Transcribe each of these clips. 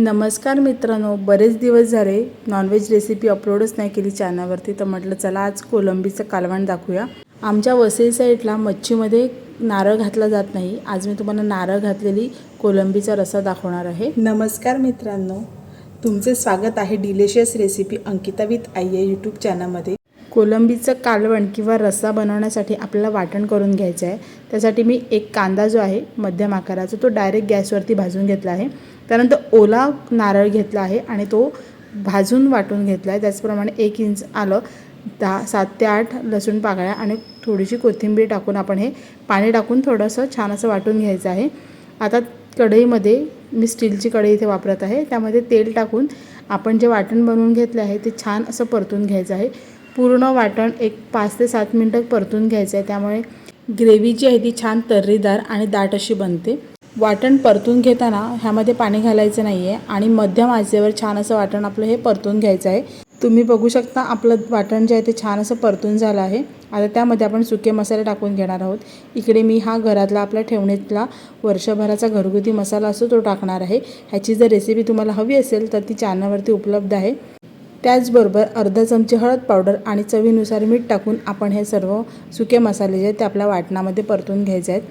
नमस्कार मित्रांनो बरेच दिवस झाले नॉनव्हेज रेसिपी अपलोडच नाही केली चॅनलवरती तर म्हटलं चला आज कोलंबीचं कालवण दाखवूया. आमच्या वसई साईडला मच्छीमध्ये नारळ घातला जात नाही. आज मी तुम्हाला नारळ घातलेली कोलंबीचा रसा दाखवणार आहे. नमस्कार मित्रांनो तुमचे स्वागत आहे डिलिशियस रेसिपी अंकिता विथ आई या यूट्यूब चॅनलमध्ये कोलंबीचं कालवण किंवा रस्सा बनवण्यासाठी आपल्याला वाटण करून घ्यायचं आहे. त्यासाठी मी एक कांदा जो आहे मध्यम आकाराचा तो डायरेक्ट गॅसवरती भाजून घेतला आहे. त्यानंतर ओला नारळ घेतला आहे आणि तो भाजून वाटून घेतला आहे. त्याचप्रमाणे एक इंच आलं दहा सात ते आठ लसूण पाकळ्या आणि थोडीशी कोथिंबीर टाकून आपण हे पाणी टाकून थोडंसं छान असं वाटून घ्यायचं आहे. आता कढईमध्ये मी स्टीलची कढई इथे वापरत आहे. त्यामध्ये तेल टाकून आपण जे वाटण बनवून घेतलं आहे ते छान असं परतून घ्यायचं आहे. पूर्ण वाटण एक पाच ते सात मिनटं परतून घ्यायचं आहे. त्यामुळे ग्रेव्ही जी आहे ती छान तर्रीदार आणि दाट अशी बनते. वाटण परतून घेताना ह्यामध्ये पाणी घालायचं नाही आहे आणि मध्यम आचेवर छान असं वाटण आपलं हे परतून घ्यायचं आहे. तुम्ही बघू शकता आपलं वाटण जे आहे ते छान असं परतून झालं आहे. आता त्यामध्ये आपण सुके मसाले टाकून घेणार आहोत. इकडे मी हा घरातला आपल्या ठेवणीतला वर्षभराचा घरगुती मसाला असतो तो टाकणार आहे. ह्याची जर रेसिपी तुम्हाला हवी असेल तर ती चॅनलवरती उपलब्ध आहे. त्याचबरोबर अर्धा चमचे हळद पावडर आणि चवीनुसार मीठ टाकून आपण हे सर्व सुके मसाले जे आहेत ते आपल्या वाटणामध्ये परतून घ्यायचे आहेत.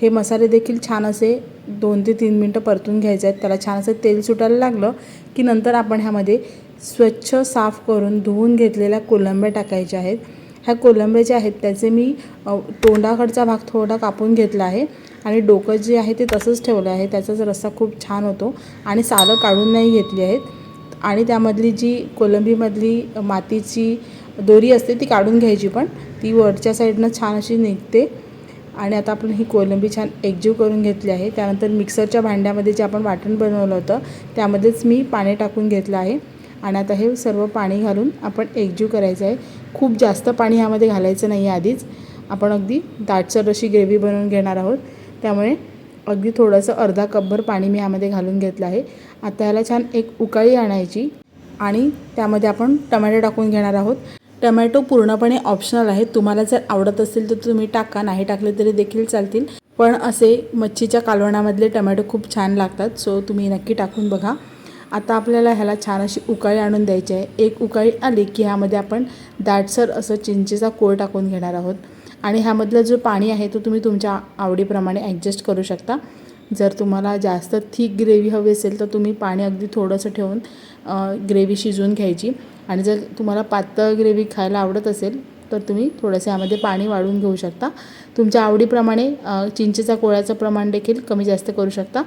हे मसाले देखील छान असे दोन ते तीन मिनटं परतून घ्यायचे आहेत. त्याला छान असं तेल सुटायला लागलं की नंतर आपण ह्यामध्ये स्वच्छ साफ करून धुवून घेतलेल्या कोलंब्या टाकायच्या आहेत. ह्या कोलंब्या ज्या आहेत त्याचे मी तोंडाकडचा भाग थोडा कापून घेतला आहे आणि डोकं जे आहे ते तसंच ठेवलं आहे. त्याचाच रस्सा खूप छान होतो आणि सालं काढून नाही घेतली आहेत. आणि त्यामधली जी कोलंबीमधली मातीची दोरी असते ती काढून घ्यायची पण ती वरच्या साईडनं छान अशी निघते. आणि आता आपण ही कोलंबी छान एकजीव करून घेतली आहे. त्यानंतर मिक्सरच्या भांड्यामध्ये जे आपण वाटण बनवलं होतं त्यामध्येच मी पाणी टाकून घेतलं आहे. आणि आता हे सर्व पाणी घालून आपण एकजीव करायचं आहे. खूप जास्त पाणी ह्यामध्ये घालायचं नाही आहे आधीच. आपण अगदी दाटसर अशी ग्रेव्ही बनवून घेणार आहोत. त्यामुळे अगदी थोडंसं अर्धा कपभर पाणी मी यामध्ये घालून घेतलं आहे. आता ह्याला छान एक उकाळी आणायची आणि त्यामध्ये आपण टमॅटो टाकून घेणार आहोत. टमॅटो पूर्णपणे ऑप्शनल आहे तुम्हाला जर आवडत असेल तर तुम्ही टाका. नाही टाकले तरी देखील चालतील. पण असे मच्छीच्या कालवणामधले टमॅटो खूप छान लागतात. सो तुम्ही नक्की टाकून बघा. आता आपल्याला ह्याला छान अशी उकाळी आणून द्यायची आहे. एक उकाळी आली की ह्यामध्ये आपण दाटसर असं चिंचेचा कोळ टाकून घेणार आहोत. आणि ह्यामधलं जो पाणी आहे तो तुम्ही तुमच्या आवडीप्रमाणे ॲडजस्ट करू शकता. जर तुम्हाला जास्त थिक ग्रेव्ही हवी असेल तर तुम्ही पाणी अगदी थोडंसं ठेवून ग्रेव्ही शिजवून घ्यायची. आणि जर तुम्हाला पातळ ग्रेव्ही खायला आवडत असेल तर तुम्ही थोडंसं यामध्ये पाणी वाढवून घेऊ शकता. तुमच्या आवडीप्रमाणे चिंचेचा कोळ्याचं प्रमाण देखील कमी जास्त करू शकता.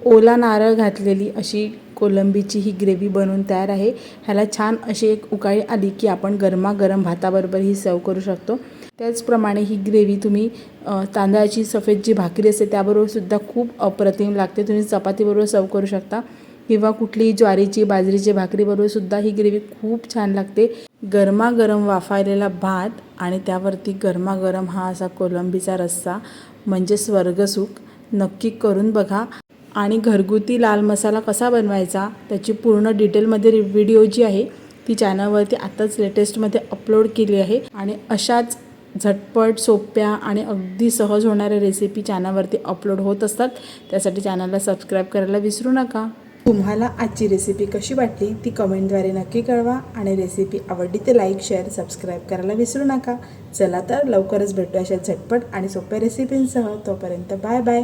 ओला नारळ घातलेली अशी कोलंबीची ही ग्रेव्ही बनवून तयार आहे. ह्याला छान अशी एक उकाळी आली की आपण गरमागरम भाताबरोबर ही सर्व करू शकतो. त्याचप्रमाणे ही ग्रेव्ही तुम्ही तांदळाची सफेद जी भाकरी असते त्याबरोबरसुद्धा खूप अप्रतिम लागते. तुम्ही चपातीबरोबर सर्व करू शकता. किंवा कुठली ज्वारीची बाजरीची भाकरीबरोबर सुद्धा ही ग्रेव्ही खूप छान लागते. गरमागरम वाफायलेला भात आणि त्यावरती गरमागरम हा असा कोलंबीचा रस्सा म्हणजे स्वर्गसुख नक्की करून बघा. आणि घरगुती लाल मसाला कसा बनवायचा त्याची पूर्ण डिटेलमध्ये रि- व्हिडिओ जी आहे ती चॅनलवरती आत्ताच लेटेस्टमध्ये अपलोड केली आहे. आणि अशाच झटपट सोप्या आणि अगदी सहज होणाऱ्या रेसिपी चॅनलवरती अपलोड होत असतात. त्यासाठी चॅनलला सबस्क्राईब करायला विसरू नका. तुम्हाला आजची रेसिपी कशी वाटली ती कमेंटद्वारे नक्की कळवा. आणि रेसिपी आवडली ते लाईक शेअर सबस्क्राईब करायला विसरू नका. चला तर लवकरच भेटू अशा झटपट आणि सोप्या रेसिपींसह तोपर्यंत बाय बाय